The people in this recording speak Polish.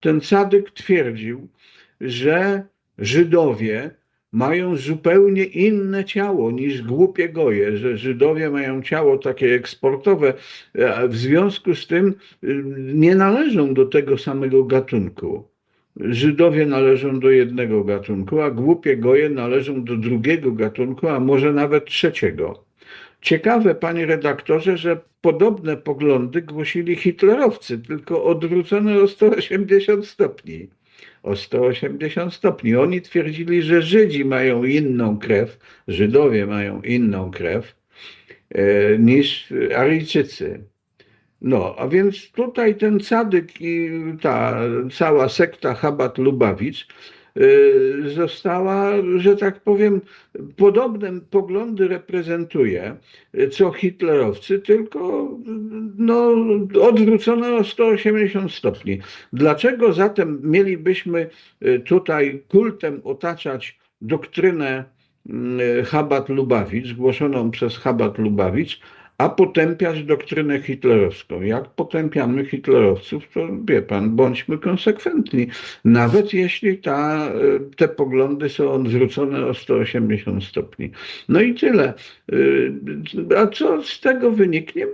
ten Sadyk twierdził, że Żydowie mają zupełnie inne ciało niż głupie goje, że Żydowie mają ciało takie eksportowe, a w związku z tym y, nie należą do tego samego gatunku. Żydowie należą do jednego gatunku, a głupie goje należą do drugiego gatunku, a może nawet trzeciego. Ciekawe, panie redaktorze, że podobne poglądy głosili hitlerowcy, tylko odwrócone o 180 stopni. O 180 stopni. Oni twierdzili, że Żydzi mają inną krew, Żydowie mają inną krew e, niż Aryjczycy. No, a więc tutaj ten Cadyk i ta cała sekta Chabat Lubawicz została, że tak powiem, podobne poglądy reprezentuje, y, co hitlerowcy, tylko no, odwrócone o 180 stopni. Dlaczego zatem mielibyśmy y, tutaj kultem otaczać doktrynę y, Chabat Lubawicz, głoszoną przez Chabat Lubawicz, a potępiać doktrynę hitlerowską. Jak potępiamy hitlerowców, to wie pan, bądźmy konsekwentni. Nawet jeśli ta, e, te poglądy są odwrócone o 180 stopni. No i tyle. E, A co z tego wyniknie?